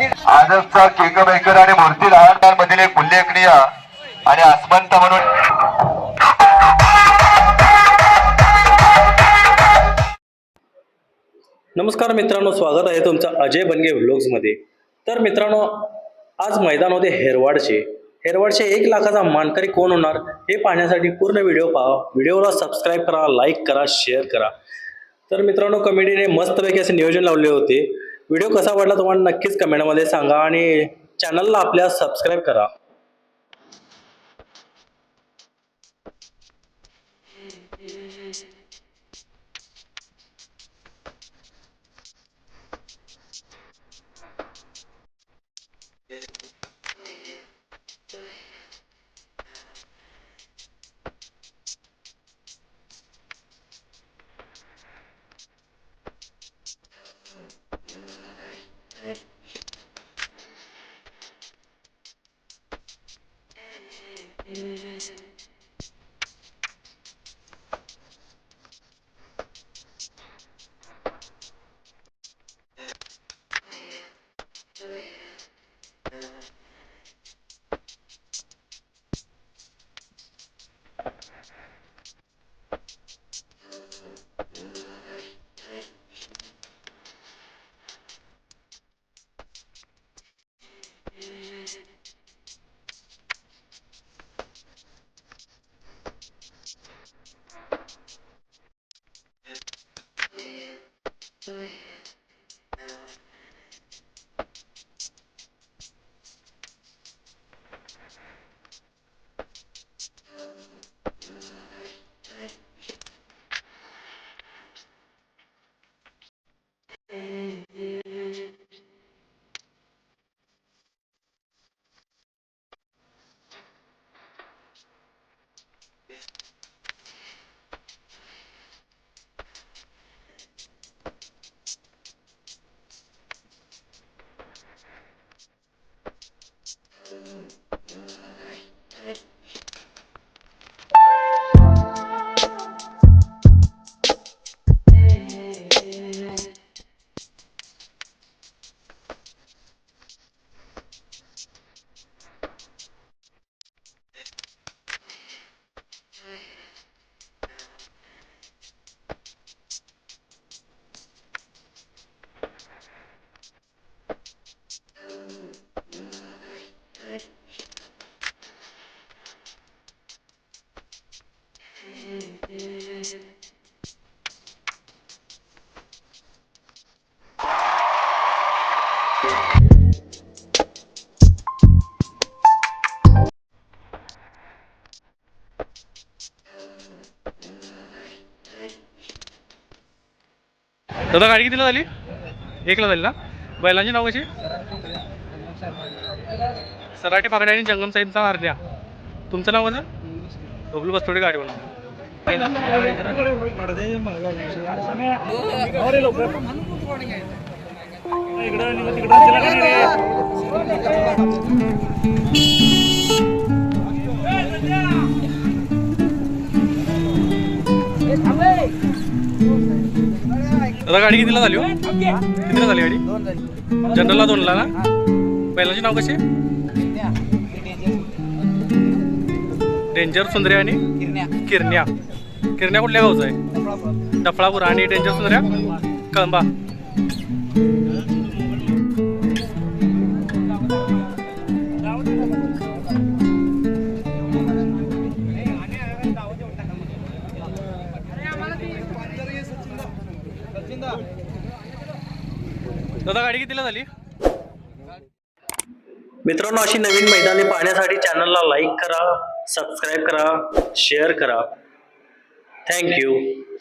आजचा केक आणि मूर्ती लहान मधील एक उल्लेखनीय आणि आसमंत म्हणून नमस्कार मित्रांनो स्वागत आहे तुमचं अजय बनगे व्लॉग्समध्ये तर मित्रांनो आज मैदान होते हेरवाडचे. हेरवाडचे एक लाखाचा मानकरी कोण होणार हे पाहण्यासाठी पूर्ण व्हिडिओ पहा. व्हिडिओला सबस्क्राईब करा लाईक करा शेअर करा. तर मित्रांनो कमिटीने मस्तपैकी असे नियोजन लावले होते. व्हिडिओ कसा वाटला तुम्हाला नक्कीच कमेंटमध्ये सांगा आणि चॅनलला आपल्या सबस्क्राईब करा. sério. Do it. दादा गाडी कितीला झाली? एकला झाली ना? बैलांची नाव कशी? सराठी पाकड्या आणि जंगम साईडचा अर्ध्या तुमचं नाव कसं बबलू बसतोडे गाडी म्हणून आता गाडी कितीला झाली हो? कितीला झाली गाडी? जनरलला दोनला ना? बैलाचे नाव कशी डेंजर सुंदरे आणि किरण्या. किरण्या कुठल्या गावचं आहे? डफळापूर आणि डेंजर सुंदर्या कळंबा. दादा गाडी कितीला झाली? मित्रांनो अशी नवीन मैदाने पाहण्यासाठी चॅनलला लाईक करा सबस्क्राईब करा शेअर करा. थँक्यू